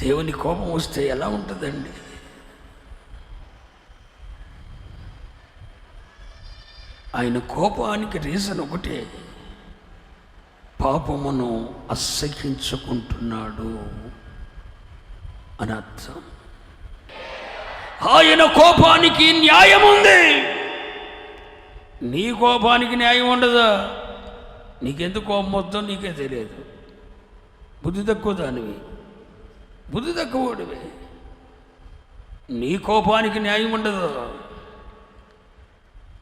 దేవుని కోపం వస్తే ఎలా ఉంటుందండి? ఆయన కోపానికి రీజన్ ఒకటే. పాపమును అసహించుకుంటున్నాడు అని అర్థం. ఆయన కోపానికి న్యాయం ఉంది. నీ కోపానికి న్యాయం ఉండదా? నీకెందుకు కోపం వద్దో నీకే తెలియదు. బుద్ధి తక్కువ దానివి. బుద్ధి తక్కువడివి. నీ కోపానికి న్యాయం ఉండదు.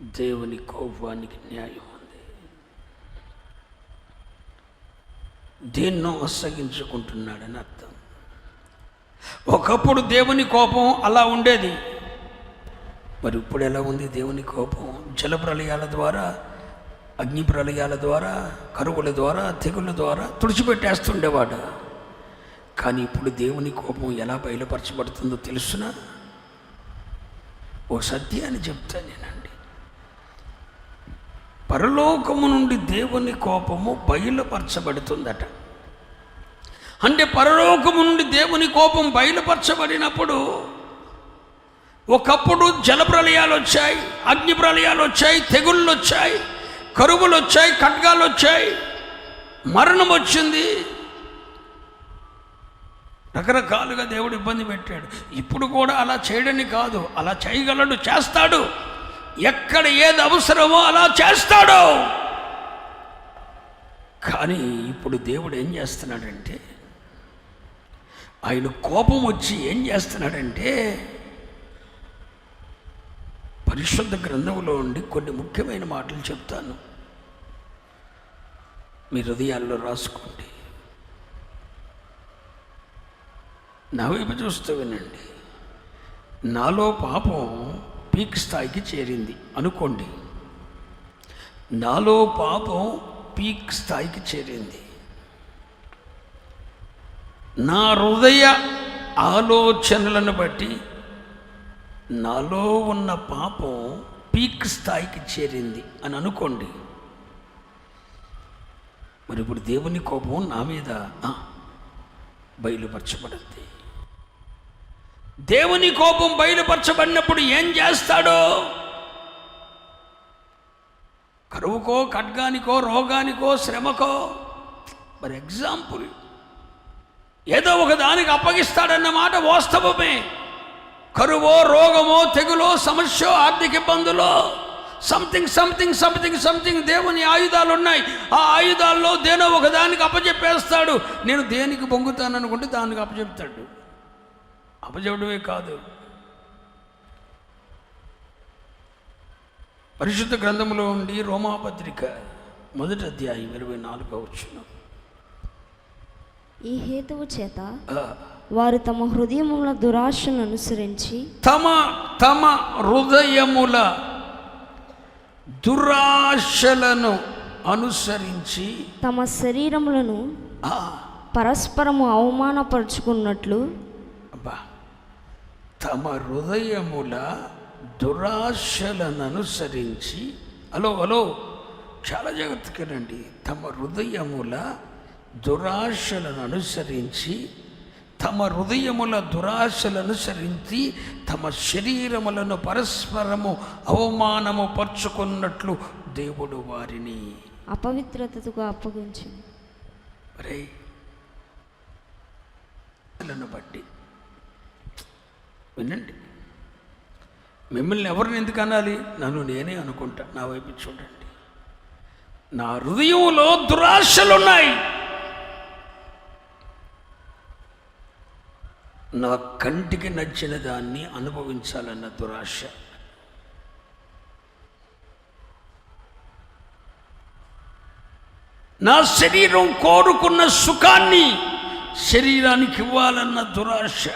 దేవుని కోపానికి న్యాయం ఉంది. దేన్నో అసగించుకుంటున్నాడని అర్థం. ఒకప్పుడు దేవుని కోపం అలా ఉండేది. మరి ఇప్పుడు ఎలా ఉంది దేవుని కోపం? జల ప్రళయాల ద్వారా అగ్ని ప్రళయాల ద్వారా కరువుల ద్వారా తెగుళ్ళ ద్వారా తుడిచిపెట్టేస్తుండేవాడు. కానీ ఇప్పుడు దేవుని కోపం ఎలా బయలుపరచబడుతుందో తెలుసునా? ఓ సత్యాన్ని చెప్తాను నేనండి. పరలోకము నుండి దేవుని కోపము బయలుపరచబడుతుందట. అంటే పరలోకము నుండి దేవుని కోపం బయలుపరచబడినప్పుడు ఒకప్పుడు జల ప్రళయాలు వచ్చాయి అగ్ని ప్రళయాలు వచ్చాయి తెగుళ్ళు వచ్చాయి కరువులు వచ్చాయి ఖడ్గాలు వచ్చాయి మరణం వచ్చింది. రకరకాలుగా దేవుడు ఇబ్బంది పెట్టాడు. ఇప్పుడు కూడా అలా చేయడని కాదు అలా చేయగలడు చేస్తాడు. ఎక్కడ ఏది అవసరమో అలా చేస్తాడు. కానీ ఇప్పుడు దేవుడు ఏం చేస్తున్నాడంటే ఆయన కోపం వచ్చి ఏం చేస్తున్నాడంటే పరిశుద్ధ గ్రంథంలో ఉండి కొన్ని ముఖ్యమైన మాటలు చెప్తాను. మీ హృదయాల్లో రాసుకోండి. నా వైపు చూస్తూ వినండి. నాలో పాపం పీక్ స్థాయికి చేరింది. అనుకోండి. నాలో పాపం పీక్ స్థాయికి చేరింది. నా హృదయ ఆలోచనలను బట్టి నాలో ఉన్న పాపం పీక్ స్థాయికి చేరింది అని అనుకోండి. మరి ఇప్పుడు దేవుని కోపం నా మీద ఆ, బయలుపరచబడింది. దేవుని కోపం బయలుపరచబడినప్పుడు ఏం చేస్తాడో? కరువుకో ఖడ్గానికో రోగానికో శ్రమకో మరి ఎగ్జాంపుల్. ఏదో ఒక దానికి అప్పగిస్తాడన్న మాట వాస్తవమే. కరువో రోగమో తెగులో సమస్య ఆర్థిక ఇబ్బందులో సంథింగ్ సంథింగ్ సంథింగ్ సంథింగ్ దేవుని ఆయుధాలు ఉన్నాయి ఆ ఆయుధాల్లో దేనో ఒక దానికి అప్పచెప్పేస్తాడు నేను దేనికి పొంగుతాను అనుకుంటే దానికి అప్పచెప్తాడు అప్పచెప్పడమే కాదు. పరిశుద్ధ గ్రంథంలో ఉండి రోమాపత్రిక మొదటి అధ్యాయం ఇరవై నాలుగో వచ్చిన ఈ హేతువు చేత వారు తమ హృదయముల దురాశను అనుసరించి తమ తమ హృదయముల దురాశలను అనుసరించి తమ శరీరములను పరస్పరము అవమానపరుచుకున్నట్లు తమ హృదయముల దురాశలను అనుసరించి హలో హలో చాలా జాగ్రత్తగా రండి. తమ హృదయముల దురాశలను అనుసరించి తమ హృదయముల దురాశలను అనుసరించి తమ శరీరములను పరస్పరము అవమానము పరుచుకున్నట్లు దేవుడు వారిని అపవిత్రతకు అప్పగించింది రే బట్టి. వినండి. మిమ్మల్ని ఎవరిని ఎందుకు అనాలి? నన్ను నేనే అనుకుంటా. నా వైపు చూడండి. నా హృదయంలో దురాశలు ఉన్నాయి నా కంటికి నచ్చిన దాన్ని అనుభవించాలన్న దురాశ. నా శరీరం కోరుకున్న సుఖాన్ని శరీరానికి ఇవ్వాలన్న దురాశ.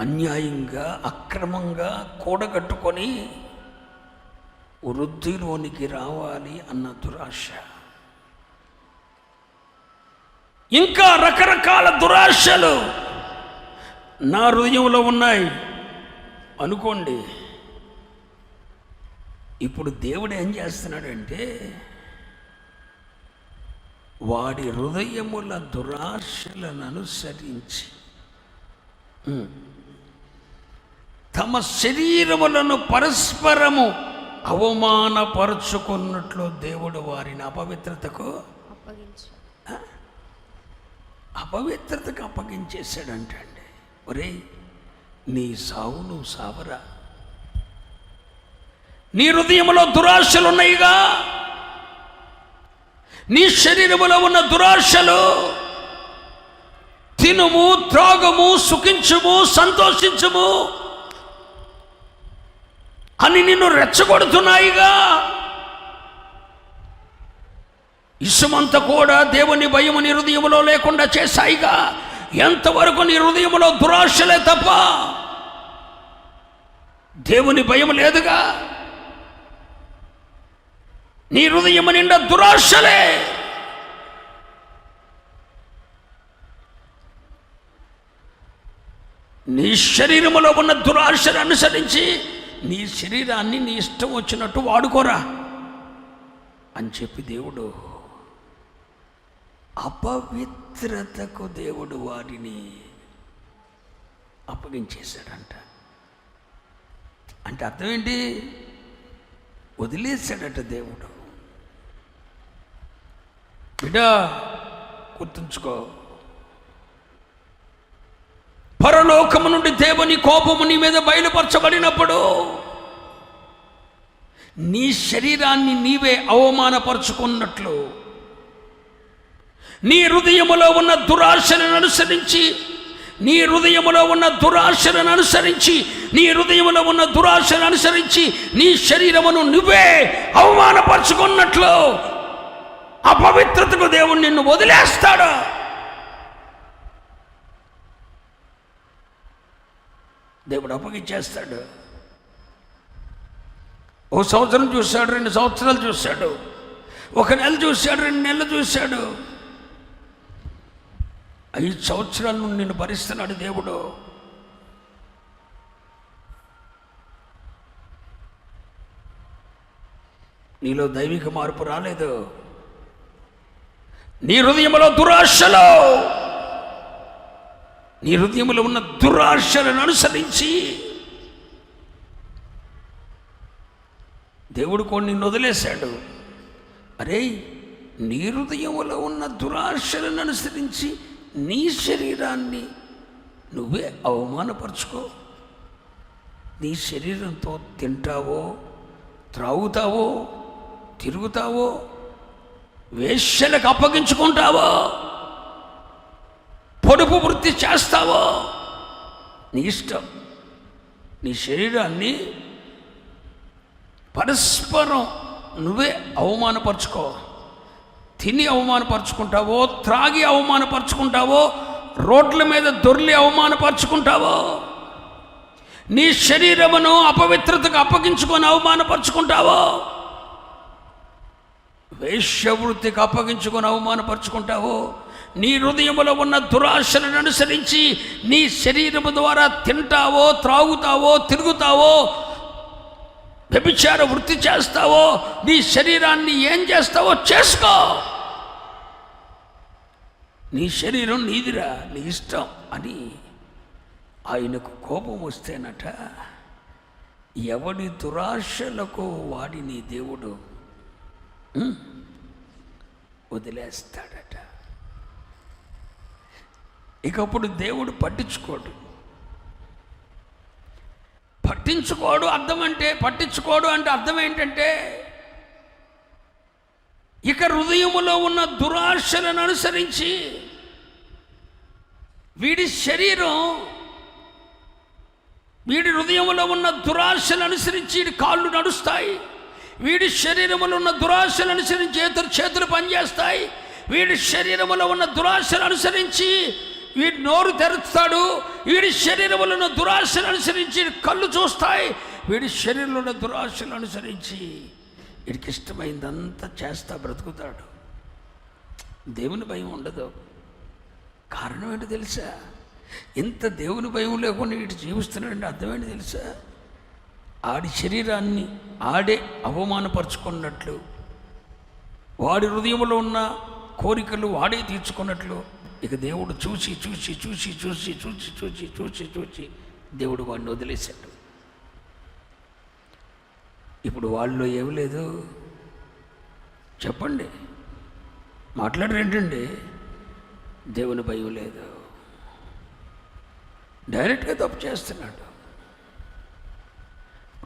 అన్యాయంగా అక్రమంగా కూడగట్టుకొని వృద్ధిలోనికి రావాలి అన్న దురాశ. ఇంకా రకరకాల దురాశలు నా హృదయంలో ఉన్నాయి. అనుకోండి ఇప్పుడు దేవుడు ఏం చేస్తున్నాడంటే వాడి హృదయముల దురాశలను అనుసరించి తమ శరీరములను పరస్పరము అవమానపరుచుకున్నట్లు దేవుడు వారిని అపవిత్రతకు అపవిత్రతకు అప్పగించేశాడంటండి. ఒరే నీ సావు నువ్వు సావరా? నీ హృదయంలో దురాశలు ఉన్నాయిగా నీ శరీరములో ఉన్న దురాశలు తినుము త్రాగము సుఖించుము సంతోషించుము అని నిన్ను రెచ్చగొడుతున్నాయిగా. ఇసుమంతా కూడా దేవుని భయము నీ హృదయంలో లేకుండా చేశాయిగా. ఎంతవరకు నీ హృదయంలో దురాశలే తప్ప దేవుని భయం లేదుగా. నీ హృదయము నిండా దురాశలే. నీ శరీరములో ఉన్న దురాశను అనుసరించి నీ శరీరాన్ని నీ ఇష్టం వచ్చినట్టు వాడుకోరా అని చెప్పి దేవుడు అపవిత్రతకు దేవుడు వారిని అప్పగించేశాడంట. అంటే అర్థం ఏంటి? వదిలేశాడట దేవుడు. బిడా గుర్తుంచుకో పరలోకము నుండి దేవుని కోపము నీ మీద బయలుపరచబడినప్పుడు నీ శరీరాన్ని నీవే అవమానపరుచుకున్నట్లు నీ హృదయములో ఉన్న దురాశలను అనుసరించి నీ హృదయములో ఉన్న దురాశలను అనుసరించి నీ హృదయములో ఉన్న దురాశను అనుసరించి నీ శరీరమును నువ్వే అవమానపరుచుకున్నట్లు అపవిత్రతకు దేవుడు నిన్ను వదిలే. దేవుడు అప్పగిచ్చేస్తాడు ఓ సంవత్సరం చూశాడు రెండు సంవత్సరాలు చూశాడు. ఒక నెల చూశాడు రెండు నెలలు చూశాడు. ఐదు సంవత్సరాల నుండి నిన్ను భరిస్తున్నాడు దేవుడు. నీలో దైవిక మార్పు రాలేదు. నీ హృదయంలో దురాశలో. నీ హృదయంలో ఉన్న దురాశలను అనుసరించి దేవుడు కొన్ని వదిలేశాడు. అరే నీ హృదయంలో ఉన్న దురాశలను అనుసరించి నీ శరీరాన్ని నువ్వే అవమానపరుచుకో. నీ శరీరంతో తింటావో త్రాగుతావో తిరుగుతావో వేశ్యలకు అప్పగించుకుంటావో పొడుపు వృత్తి చేస్తావో? నీ ఇష్టం. నీ శరీరాన్ని పరస్పరం నువ్వే అవమానపరుచుకో తిని అవమానపరుచుకుంటావో త్రాగి అవమానపరుచుకుంటావో రోడ్ల మీద దొర్లి అవమానపరుచుకుంటావో? నీ శరీరమును అపవిత్రతకు అప్పగించుకొని అవమానపరుచుకుంటావో? వేశ్యవృత్తికి అప్పగించుకొని అవమానపరుచుకుంటావో? నీ హృదయములో ఉన్న దురాశలను అనుసరించి నీ శరీరము ద్వారా తింటావో త్రాగుతావో తిరుగుతావో వ్యభిచార వృత్తి చేస్తావో నీ శరీరాన్ని ఏం చేస్తావో చేసుకో. నీ శరీరం నీదిరా నీ ఇష్టం అని ఆయనకు కోపం వస్తేనట ఎవడి దురాశలకు వాడిని దేవుడు వదిలేస్తాడట. ఇకప్పుడు దేవుడు పట్టించుకోడు. పట్టించుకోడు అర్థం అంటే పట్టించుకోడు అంటే అర్థం ఏంటంటే ఇక హృదయములో ఉన్న దురాశలను అనుసరించి వీడి శరీరం వీడి హృదయంలో ఉన్న దురాశలు అనుసరించి వీడి కాళ్ళు నడుస్తాయి. వీడి శరీరములో ఉన్న దురాశలు అనుసరించి చేతులు చేతులు పనిచేస్తాయి. వీడి శరీరములో ఉన్న దురాశలు అనుసరించి వీడి నోరు తెరుస్తాడు వీడి శరీరములను ఉన్న దురాశలు అనుసరించి కళ్ళు చూస్తాయి వీడి శరీరంలో ఉన్న దురాశలు అనుసరించి వీడికి ఇష్టమైందంతా చేస్తా బ్రతుకుతాడు. దేవుని భయం ఉండదు. కారణం ఏంటో తెలుసా? ఇంత దేవుని భయం లేకుండా ఇటు జీవిస్తున్నాడంటే అర్థమేంటి తెలుసా? ఆడి శరీరాన్ని ఆడే అవమానపరుచుకున్నట్లు వాడి హృదయంలో ఉన్న కోరికలు వాడే తీర్చుకున్నట్లు ఇక దేవుడు చూసి చూసి చూసి చూసి చూసి చూసి చూసి చూసి దేవుడు వాడిని వదిలేశాడు. ఇప్పుడు వాళ్ళు ఏమి లేదు? చెప్పండి. మాట్లాడరేంటండి? దేవుని భయం లేదు. డైరెక్ట్గా తప్పు చేస్తున్నాడు.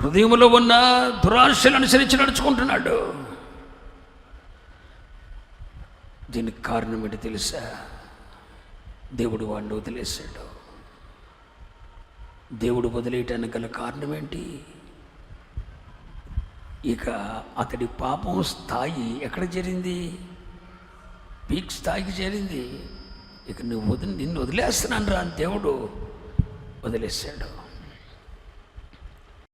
హృదయంలో ఉన్న దురాశలు అనుసరించి నడుచుకుంటున్నాడు. దీనికి కారణం ఏంటి తెలుసా? దేవుడు వాడిని వదిలేశాడు. దేవుడు వదిలేయటానికి గల కారణం ఏంటి? ఇక అతడి పాపం స్థాయి ఎక్కడ చేరింది పీక్ స్థాయికి చేరింది. ఇక నువ్వు వదిలి నిన్ను వదిలేస్తున్నాను రా దేవుడు వదిలేశాడు.